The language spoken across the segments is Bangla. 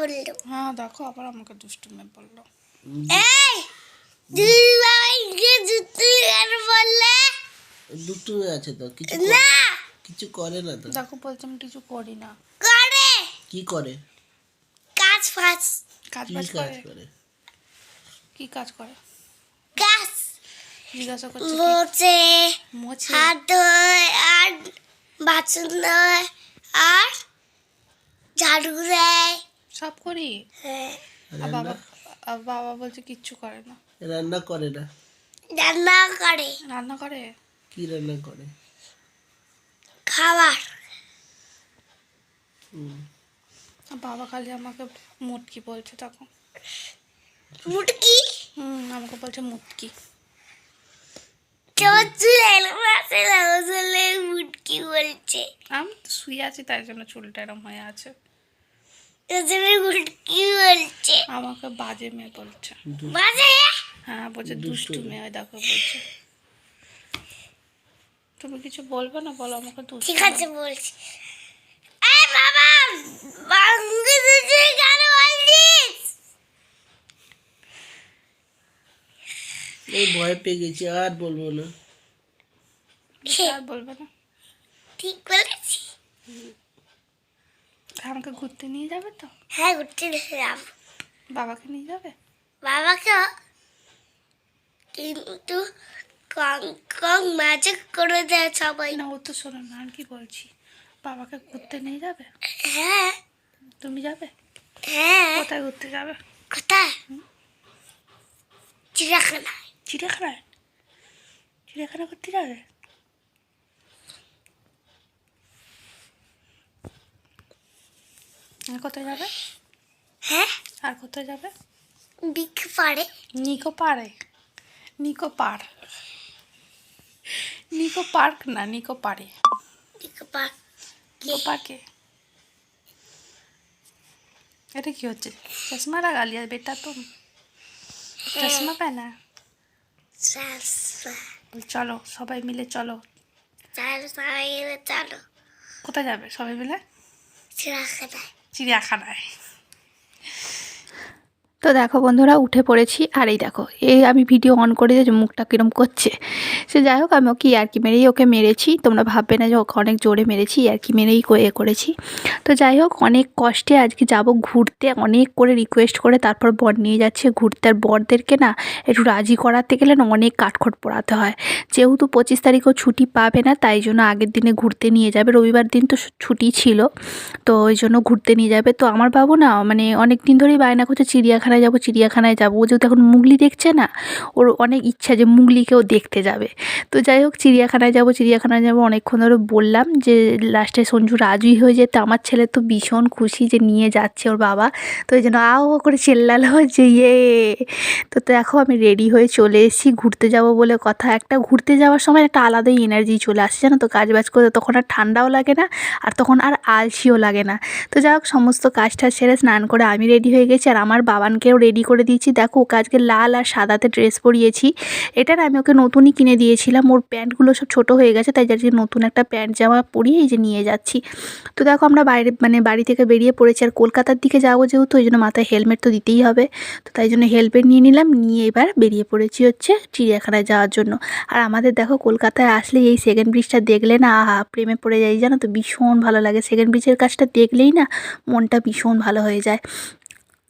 বলল। হ্যাঁ দেখো আবার আমাকে দুষ্টু মেয়ে বলল। এই দুটো আছে তো কিছু না। কিছু করে না তো। দেখো বলছে আমি কিছু করি না। করে। কি করে? কাজ ফাজ। কাজ কাজ করে? কি কাজ করে? কাজ জিজ্ঞাসা করছে? মোছে মোছে হাত ধোয় আর বাসন ধোয় আর ঝাড়ু দেয়। সব করি। হ্যাঁ। বাবা বাবা বলছে কিচ্ছু করে না। রান্না করে না? রান্না করে। রান্না করে? কি রান্না করে? খাবার। হুম। বাবা খালি আমাকে মুটকি বলছে তখন মুটকি? হুম আমাকে বলছে মুটকি। মুটকি বলছে। আমি তো শুয়ে আছি তাই জন্য চুলটা এরম হয়ে আছে। মুটকি বলছে। আমাকে বাজে মেয়ে বলছে। বাজে? হ্যাঁ বলছে দুষ্টু মেয়ে। ওই দেখো বলছে। তুমি কিছু বলবে না? বলো আমাকে দুষ্টু ঠিক আছে বলছি। এই বাবা বাঙ্গি তুই কেন বলছিস? এই ভয় পেয়ে গেছি আর বলব না। আর বলবে না? ঠিক বলেছি। আমাকে ঘুরতে নিয়ে যাবে তো? হ্যাঁ ঘুরতে নিয়ে যাব। বাবাকে নিয়ে যাবে? বাবাকে কিন্তু কং কং ম্যাজিক করে দেয় সবাই। না ও তো শোনো না আর কি বলছি? বাবাকে ঘুরতে নিয়ে যাবে? হ্যাঁ। তুমি যাবে? হ্যাঁ। কোথায় ঘুরতে যাবে? কোথায়? চিড়িয়াখানা চিড়িয়াখানায়? চিড়িয়াখানা ঘুরতে যাবে? আর কোথায় যাবে? হ্যাঁ? আর কোথায় যাবে? বিক পারে নিকো পারে নিকো পার নিকো পার্ক না নিকো পারে বিক পার নিকো পার্কে। এটা কি হচ্ছে? চশমা লাগা লিয়া বেটা তো। চশমা পেনা? বল, চলো সবাই মিলে চলো। চলো সবাই মিলে চলো। কোথায় যাবে সবাই মিলে? চিড়িয়াখানায়। চিড়িয়াখানায় তো দেখো বন্ধুরা, উঠে পড়েছি। আর এই দেখো, এই আমি ভিডিও অন করে যে মুখটা কিরম করছে। সে যাই হোক, আমি ওকে আর কি মেরেই ওকে মেরেছি। তোমরা ভাববে না যে ওকে অনেক জোরে মেরেছি আর কি মেরেই এ করেছি। তো যাই হোক, অনেক কষ্টে আজকে যাব ঘুরতে, অনেক করে রিকোয়েস্ট করে তারপর বর নিয়ে যাচ্ছে ঘুরতে। আর বরদেরকে না, একটু রাজি করাতে গেলে না অনেক কাঠখড় পোড়াতে হয়। যেহেতু পঁচিশ তারিখও ছুটি পাবে না, তাই জন্য আগের দিনে ঘুরতে নিয়ে যাবে। রবিবার দিন তো ছুটি ছিল, তো ওই জন্য ঘুরতে নিয়ে যাবে। তো আমার বাবু না মানে অনেক দিন ধরেই বায়না করছে চিড়িয়াখানায় যাব চিড়িয়াখানায় যাব। ও যেহেতু এখন মুগলি দেখছে না, ওর অনেক ইচ্ছা যে মুগলিকেও দেখতে যাবে। তো যাই হোক, চিড়িয়াখানায় যাব চিড়িয়াখানায় যাব। অনেকক্ষণ ধরে বললাম যে, লাস্টে সঞ্জু রাজুই হয়ে যেতে। আমার ছেলে তো ভীষণ খুশি যে নিয়ে যাচ্ছে ওর বাবা। তো ওই জন্য আও করে চেল্লালো যে ইয়ে। তো দেখো, আমি রেডি হয়ে চলে এসেছি। ঘুরতে যাব বলে কথা। একটা ঘুরতে যাওয়ার সময় একটা আলাদাই এনার্জি চলে আসে, জানো তো কাজ বাজ করে তখন আর ঠান্ডাও লাগে না, আর তখন আর আলসিও লাগে না। তো যাই হোক, সমস্ত কাজটা সেরে স্নান করে আমি রেডি হয়ে গেছি। আর আমার বাবানকেও রেডি করে দিয়েছি। দেখো, ওকে আজকে লাল আর সাদাতে ড্রেস পরিয়েছি। এটা না আমি ওকে নতুনই কিনে দিয়েছিলাম। ওর প্যান্টগুলো সব ছোট হয়ে গেছে, তাই যাচ্ছি নতুন একটা প্যান্ট জামা পরিয়ে এই যে নিয়ে যাচ্ছি। তো দেখো, আমরা বাইরে মানে বাড়ি থেকে বেরিয়ে পড়েছি। আর কলকাতার দিকে যাব যেহেতু ওই জন্য মাথায় হেলমেট তো দিতেই হবে। তো তাই জন্য হেলমেট নিয়ে নিলাম, নিয়ে এবার বেরিয়ে পড়েছি হচ্ছে চিড়িয়াখানায় যাওয়ার জন্য। আর আমাদের দেখো, কলকাতায় আসলে এই সেকেন্ড ব্রিজটা দেখলে না, আহা, প্রেমে পড়ে যাই, জানো তো? ভীষণ ভালো লাগে। সেকেন্ড ব্রিজের কাজটা দেখলেই না, মনটা ভীষণ ভালো হয়ে যায়।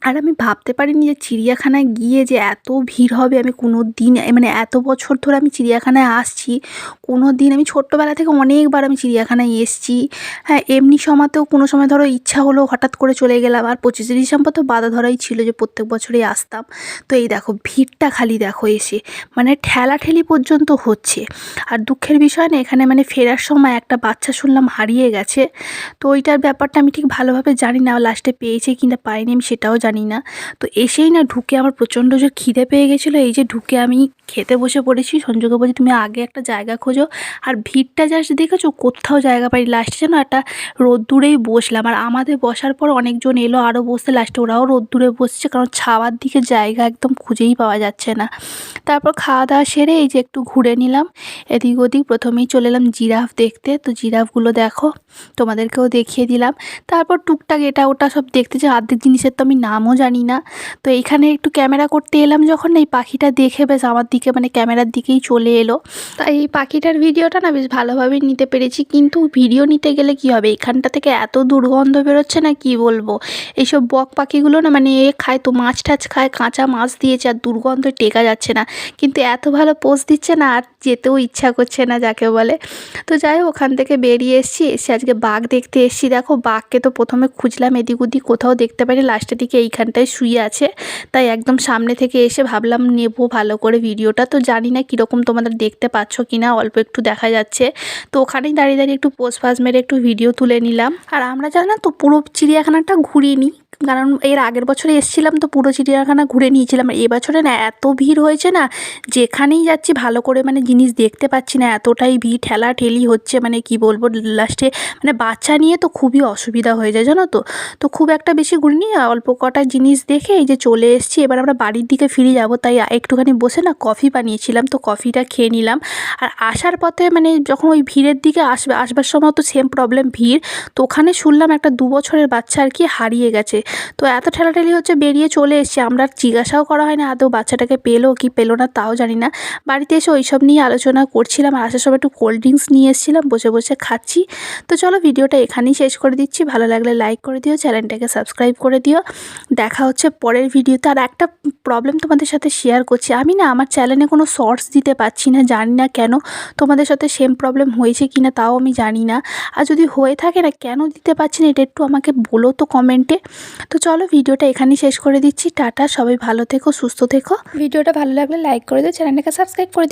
আর আমি ভাবতে পারিনি যে চিড়িয়াখানায় গিয়ে যে এত ভিড় হবে, আমি কোনো দিন মানে এত বছর ধরে আমি চিড়িয়াখানায় আসছি কোনো দিন আমি ছোট্টবেলা থেকে অনেকবার আমি চিড়িয়াখানায় এসছি। হ্যাঁ এমনি সময়তেও কোনো সময় ধরো ইচ্ছা হলো হঠাৎ করে চলে গেলাম, আর পঁচিশে ডিসেম্বর তো বাধা ধরাই ছিল যে প্রত্যেক বছরই আসতাম। তো এই দেখো, ভিড়টা খালি দেখো এসে মানে ঠেলাঠেলি পর্যন্ত হচ্ছে। আর দুঃখের বিষয় না, এখানে মানে ফেরার সময় একটা বাচ্চা শুনলাম হারিয়ে গেছে। তো ওইটার ব্যাপারটা আমি ঠিক ভালোভাবে জানি না লাস্টে পেয়েছে কিনা পাইনি, আমি সেটাও জানি জানি না। তো এসেই না ঢুকে আমার প্রচণ্ড জোর খিদে পেয়ে গেছিল, এই যে ঢুকে আমি খেতে বসে পড়েছি। সঞ্জয়কে বলছি, তুমি আগে একটা জায়গা খোঁজো। আর ভিড়টা জাস্ট দেখেছ? কোথাও জায়গা পাই লাস্টে যেন একটা রোদ্দুরেই বসলাম। আর আমাদের বসার পর অনেকজন এলো আরও বসতে লাস্টে ওরাও রোদ্দুরে বসছে, কারণ ছাওয়ার দিকে জায়গা একদম খুঁজেই পাওয়া যাচ্ছে না। তারপর খাওয়া দাওয়া সেরে এই যে একটু ঘুরে নিলাম। এদিক ওদিক প্রথমেই চলে এলাম জিরাফ দেখতে। তো জিরাফগুলো দেখো, তোমাদেরকেও দেখিয়ে দিলাম। তারপর টুকটাক এটা ওটা সব দেখতে যে অর্ধেক জিনিসের তো আমি নামও জানি না। তো এইখানে একটু ক্যামেরা করতে এলাম যখন, এই পাখিটা দেখে বেশ আমার দিকে মানে ক্যামেরার দিকেই চলে এলো। তাই এই পাখিটার ভিডিওটা না বেশ ভালোভাবে নিতে পেরেছি, কিন্তু ভিডিও নিতে গেলে কি হবে? এখানটা থেকে এত দুর্গন্ধ বেরোচ্ছে না কি বলব? এইসব বক পাখিগুলো না মানে এ খায় তো মাছ টাছ খায়, কাঁচা মাছ দিয়েছে আর দুর্গন্ধ টেকা যাচ্ছে না। কিন্তু এত ভালো পোজ দিচ্ছে না, আর যেতেও ইচ্ছা করছে না যাকে বলে। তো যাই ওখান থেকে বেরিয়ে এসেছি, এসে আজকে বাঘ দেখতে এসেছি। দেখো, বাঘকে তো প্রথমে খুঁজলাম, এদিক ওদিক কোথাও দেখতে পারি লাস্টের দিকে এইখানটায় শুয়ে আছে। তাই একদম সামনে থেকে এসে ভাবলাম নেব ভালো করে ভিডিওটা। তো জানি না কীরকম তোমাদের দেখতে পাচ্ছ কি না অল্প একটু দেখা যাচ্ছে। তো ওখানেই দাঁড়িয়ে দাঁড়িয়ে একটু পোস্ট ফাজ মেরে একটু ভিডিও তুলে নিলাম। আর আমরা জানো তো পুরো চিড়িয়াখানাটা ঘুরিয়ে নিই। কারণ এর আগের বছরে এসেছিলাম তো পুরো চিড়িয়াখানা ঘুরে নিয়েছিলাম। আর এবছরে না এত ভিড় হয়েছে না, যেখানেই যাচ্ছি ভালো করে মানে জিনিস দেখতে পাচ্ছি না, এতটাই ভিড় ঠেলা ঠেলি হচ্ছে মানে কি বলব, লাস্টে মানে বাচ্চা নিয়ে তো খুবই অসুবিধা হয়ে যায় জানো তো। তো খুব একটা বেশি ঘুরিনি অল্প কটা জিনিস দেখে এই যে চলে এসেছি, এবার আমরা বাড়ির দিকে ফিরে যাব। তাই একটুখানি বসে না কফি বানিয়েছিলাম, তো কফিটা খেয়ে নিলাম। আর আসার পথে মানে যখন ওই ভিড়ের দিকে আসবে, আসবার সময় তো সেম প্রবলেম ভিড়। তো ওখানে শুনলাম একটা দু বছরের বাচ্চা আর কি হারিয়ে গেছে। তো এত ঠেলাঠেলি হচ্ছে বেরিয়ে চলে এসেছি। আমরা জিজ্ঞাসাও করা হয় না আদৌ বাচ্চাটাকে পেল, কি পেল না তাও জানি না। বাড়িতে এসে ওইসব নিয়ে আলোচনা করছিলাম আর আসার সময় একটু কোল্ড ড্রিঙ্কস নিয়ে এসেছিলাম, বসে বসে খাচ্ছি। তো চলো ভিডিওটা এখানেই শেষ করে দিচ্ছি। ভালো লাগলে লাইক করে দিও, চ্যানেলটাকে সাবস্ক্রাইব করে দিও। দেখা হচ্ছে পরের ভিডিওতে। আর একটা প্রবলেম তোমাদের সাথে শেয়ার করছি। আমি না আমার চ্যানেলে কোনো শর্টস দিতে পারছি না, জানি না কেন। তোমাদের সাথে সেম প্রবলেম হয়েছে কি না তাও আমি জানি না। আর যদি হয়ে থাকে না, কেন দিতে পারছি না, এটা একটু আমাকে বলো তো কমেন্টে তো চলো ভিডিওটা এখানেই শেষ করে দিচ্ছি। টাটা, সবাই ভালো থেকো, সুস্থ থেকো। ভিডিওটা ভালো লাগলে লাইক করে দিও, চ্যানেলটাকে সাবস্ক্রাইব করে